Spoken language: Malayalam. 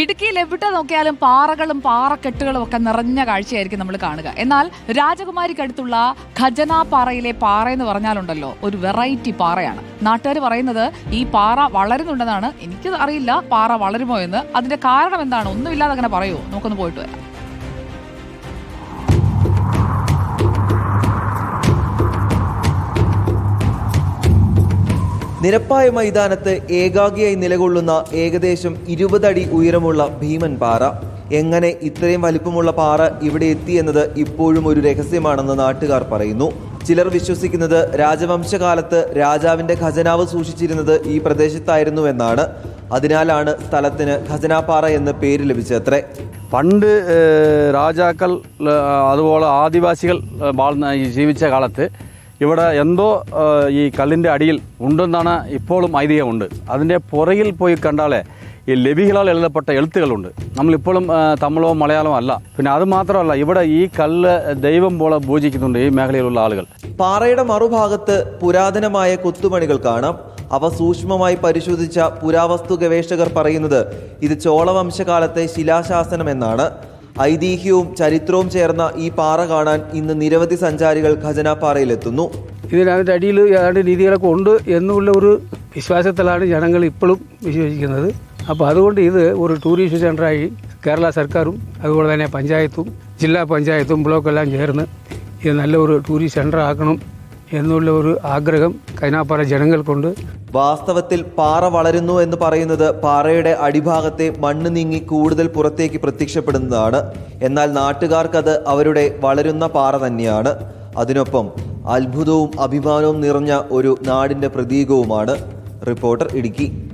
ഇടുക്കിയിൽ എവിടെ നോക്കിയാലും പാറകളും പാറക്കെട്ടുകളും ഒക്കെ നിറഞ്ഞ കാഴ്ചയായിരിക്കും നമ്മൾ കാണുക. എന്നാൽ രാജകുമാരിക്കടുത്തുള്ള ഖജന പാറയിലെ പാറ എന്ന് പറഞ്ഞാലുണ്ടല്ലോ ഒരു വെറൈറ്റി പാറയാണ്. നാട്ടുകാർ പറയുന്നത് ഈ പാറ വളരുന്നുണ്ടെന്നാണ്. എനിക്ക് അറിയില്ല പാറ വളരുമോ എന്ന്. അതിന്റെ കാരണം എന്താണ്? ഒന്നുമില്ലാതെ അങ്ങനെ പറയുമോ നമുക്കൊന്ന് പോയിട്ട് വരാം. നിരപ്പായ മൈതാനത്ത് ഏകാഗിയായി നിലകൊള്ളുന്ന ഏകദേശം ഇരുപതടി ഉയരമുള്ള ഭീമൻ പാറ. എങ്ങനെ ഇത്രയും വലിപ്പമുള്ള പാറ ഇവിടെ എത്തിയെന്നത് ഇപ്പോഴും ഒരു രഹസ്യമാണെന്ന് നാട്ടുകാർ പറയുന്നു. ചിലർ വിശ്വസിക്കുന്നത് രാജവംശകാലത്ത് രാജാവിന്റെ ഖജനാവ് സൂക്ഷിച്ചിരുന്നത് ഈ പ്രദേശത്തായിരുന്നുവെന്നാണ് അതിനാലാണ് സ്ഥലത്തിന് ഖജനാപ്പാറ എന്ന് പേര് ലഭിച്ചത്രേ. പണ്ട് രാജാക്കൾ അതുപോലെ ആദിവാസികൾ ജീവിച്ച കാലത്ത് ഇവിടെ എന്തോ ഈ കല്ലിന്റെ അടിയിൽ ഉണ്ടെന്നാണ് ഇപ്പോഴും ഐതിഹ്യമുണ്ട്. അതിന്റെ പുറകിൽ പോയി കണ്ടാലേ ഈ ലബികളാൽ എഴുതപ്പെട്ട എഴുത്തുകളുണ്ട്. നമ്മളിപ്പോഴും തമിഴോ മലയാളമോ അല്ല. പിന്നെ അത് മാത്രമല്ല ഇവിടെ ഈ കല്ല് ദൈവം പോലെ പൂജിക്കുന്നുണ്ട് ഈ മേഖലയിലുള്ള ആളുകൾ. പാറയുടെ മറുഭാഗത്ത് പുരാതനമായ കൊത്തുപണികൾ കാണാം. അവ സൂക്ഷ്മമായി പരിശോധിച്ച പുരാവസ്തു ഗവേഷകർ പറയുന്നത് ഇത് ചോളവംശകാലത്തെ ശിലാശാസനം എന്നാണ് ഐതിഹ്യവും ചരിത്രവും ചേർന്ന ഈ പാറ കാണാൻ ഇന്ന് നിരവധി സഞ്ചാരികൾ ഖജനാപ്പാറയിലെത്തുന്നു. ഇതിനകത്ത് അടിയിൽ ഏതാണ്ട് രീതികളൊക്കെ ഉണ്ട് എന്നുള്ള ഒരു വിശ്വാസത്തിലാണ് ജനങ്ങൾ ഇപ്പോഴും വിശ്വസിക്കുന്നത്. അപ്പോൾ അതുകൊണ്ട് ഇത് ഒരു ടൂറിസ്റ്റ് സെന്ററായി കേരള സർക്കാരും അതുപോലെ തന്നെ പഞ്ചായത്തും ജില്ലാ പഞ്ചായത്തും ബ്ലോക്കെല്ലാം ചേർന്ന് ഇത് നല്ലൊരു ടൂറിസ്റ്റ് സെന്റർ ആക്കണം എന്നുള്ള ഒരു ആഗ്രഹം കൈനാപ്പാറ ജനങ്ങൾക്കുണ്ട് വാസ്തവത്തിൽ പാറ വളരുന്നു എന്ന് പറയുന്നത് പാറയുടെ അടിഭാഗത്തെ മണ്ണ് നീങ്ങി കൂടുതൽ പുറത്തേക്ക് പ്രത്യക്ഷപ്പെടുന്നതാണ്. എന്നാൽ നാട്ടുകാർക്കത് അവരുടെ വളരുന്ന പാറ തന്നെയാണ്. അതിനൊപ്പം അത്ഭുതവും അഭിമാനവും നിറഞ്ഞ ഒരു നാടിന്റെ പ്രതീകവുമാണ്. റിപ്പോർട്ടർ ഇടുക്കി.